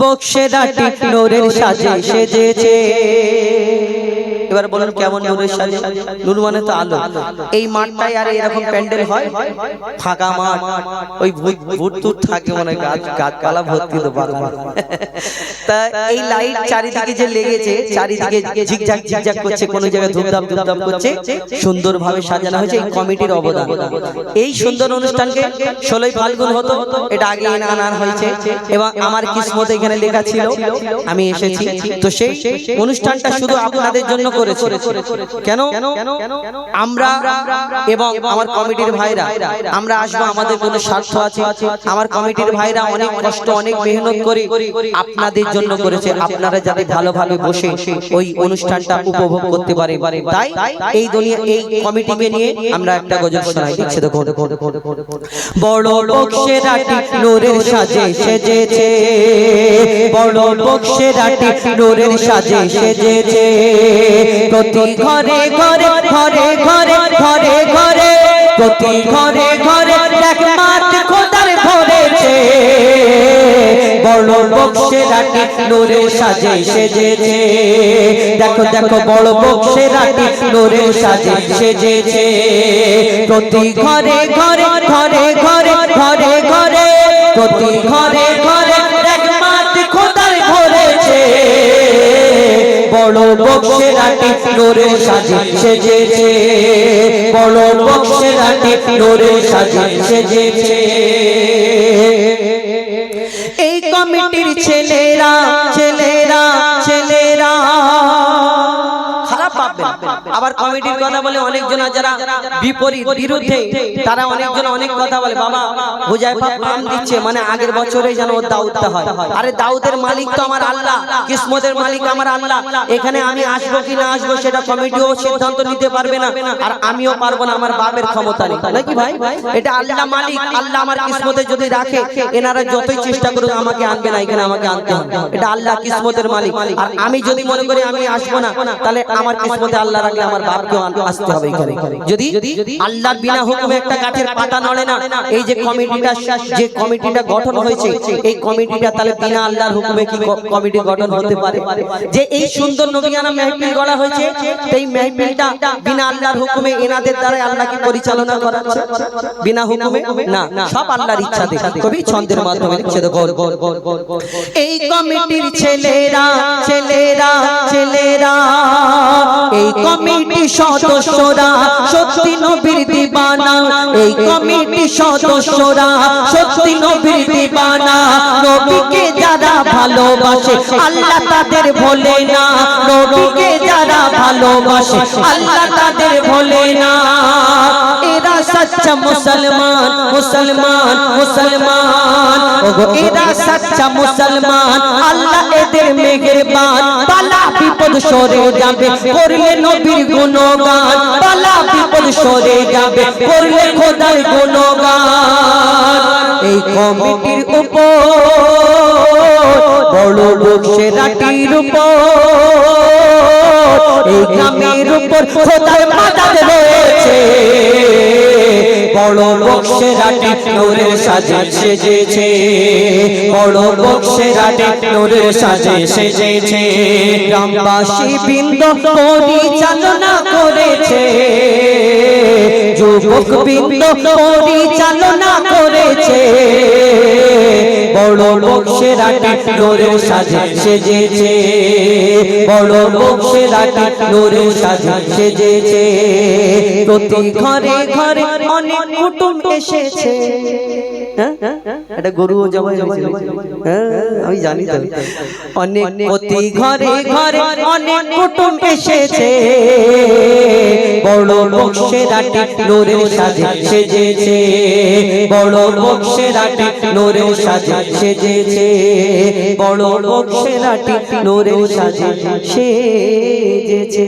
বক্সেরা tick নোরের সাজে সেজেছে। এবার বলুন কেমন নূরের সাজে নূর মানে তো আলো। এই মাঠটাই আর এরকম প্যান্ডেল হয়? ফাঁকা মাঠ। ওই ভূত ভূত টুত থাকে মনে গাছ গাছপালা ভর্তি তো বাগান তা এই লাইট চারিদিকে যে লেগেছে, চারিদিকে ঝিকঝাক ঝিকঝাক করছে, কোন জায়গায় ধূপধাপ ধূপধাপ করছে সাজানো হয়েছে এই কমিটির অবদান। এই সুন্দর অনুষ্ঠানকে ষোলোই ফাল্গুন হতো, এটা আগে এনে আনা হয়েছে। এবং আমার কিসমত এখানে লেখা ছিল, আমি এসেছি। তো সেই অনুষ্ঠানটা শুধু আপনাদের জন্য করেছে। আমরা এবং আমার কমিটির ভাইরা, আমরা আসব, আমাদের কোনো স্বার্থ আছে। আমার কমিটির ভাইরা অনেক কষ্ট, অনেক মেহনত করে আপনাদের জন্য করেছে। আপনারা যাতে ভালোভাবে বসে ওই অনুষ্ঠানটা উপভোগ করতে পারে। তাই এই দুনিয়া এই কমিটিকে নিয়ে আমরা একটা গজল শোনাই। দিচ্ছি দেখো। বড় বক্সেরা টিক নোরের সাজে সেজেছে। বড় বক্সেরা টিক নোরের সাজে সেজেছে। প্রতি ঘরে ঘরে ঘরে ঘরে ঘরে ঘরে, প্রতি ঘরে ঘরে দেখ, দেখো, বড় বক্সেরা টিক নোরের সাজে সেজেছে। প্রতি ঘরে ঘরে ঘরে ঘরে ঘরে ঘরে, প্রতি ঘরে ঘরে মাঠ খোদার ধরেছে বড় বক্সেরাটি নোরে সাজি সেজেছে। বড় বক্সেরাটি নোরে সাজি সেজেছে। এই কমিটির ছেলেরা ছেলেরা ছেলেরা। ভাববেন আবার কমিটির কথা বলে অনেকজন যারা বিপরীত, বিরুদ্ধে, তারা অনেকজন অনেক কথা বলে, বাবা পাম দিচ্ছে মানে আগের বছরে যেন দাউদটা হয়। আরে দাউদের মালিক তো আমার আল্লাহ, কিসমতের মালিক আমার আল্লাহ। এখানে আমি আসব কি না আসব সেটা কমিটিও সিদ্ধান্ত নিতে পারবে না, আর আমিও পারব না, আমার বাপের ক্ষমতা নেই। নাকি ভাই? এটা আল্লাহ মালিক, আল্লাহ আমার কিসমতে যদি রাখে, এনারা যতই চেষ্টা করুক আমাকে আনবে না, এখানে আমাকে আনতে হবে। এটা আল্লাহ কিসমতের মালিক। আর আমি যদি মনে করি আমি আসব না, তাহলে আমার কিসমতে আল্লাহ রাখলে আমার বাপকেও আসতে হবে এখানে। যদি আল্লাহর বিনা হুকুমে একটা গাছের পাতা নড়ে না এই যে কমিটিটা যে কমিটিটা গঠন হয়েছে এই কমিটিটা তাহলে বিনা আল্লাহর হুকুমে কি কমিটি গঠন হতে পারে? যে এই সুন্দর নবিয়ানা মেহফিল গড়া হয়েছে এই মেহফিলটা বিনা আল্লাহর হুকুমে এনাদের দ্বারা আল্লাহ কি পরিচালনা করাচ্ছে বিনা হুকুমে? না সব আল্লাহর ইচ্ছাতে। কবি ছন্দের মাধ্যমে লিখছে দেখো এই কমিটির ছেলেরা ছেলেরা ছেলেরা এই কমিটি সদস্যরা সত্যি নবীর দিবানা। এই কমিটি সদস্যরা সত্যি নবীর দিবানা। নবীকে যারা ভালোবাসে, আল্লাহ তাদের ভোলে না। নবীকে যারা ভালোবাসে, আল্লাহ তাদের ভোলে না। এরা সচ্চা মুসলমান মুসলমান মুসলমান। ওগো, এরা সচ্চা মুসলমান, আল্লাহ এদের মেহেরবান। পালা বিপদ সরে যাবে, করলে নবীর গুণগান। পালা বিপদ সরে যাবে, করলে খোদার গুণগান। এই কমিটির উপর, বড় লোক সেরাটির উপর, এই গ্রামের উপর খোদার মাদার রয়েছে। বড় বক্সেরাটি নোরের সাজে সেজেছে। বড় বক্সেরাটি নোরের সাজে সেজেছে। গ্রামবাসী বৃন্দ পরিচালনা করেছে। যুবক বৃন্দ পরিচালনা করেছে। বড় বক্সেরাটি নোরের সাজে সেজেছে। বড় বক্সেরাটি নোরের সাজে সেজেছে। প্রতি ঘরে ঘরে অনেক কুটুম এসেছে। হ্যাঁ? একটা গরুও জবাই হ্যাঁ, আমি জানি অনেক প্রতি ঘরে ঘরে অনেক কুটুম এসেছে। বড় বক্সেরাটি নোরের সাজে সেজেছে। বড় বক্সেরাটি নোরের সাজে সেজেছে। বড় বক্সেরাটি নোরের সাজে সেজেছে।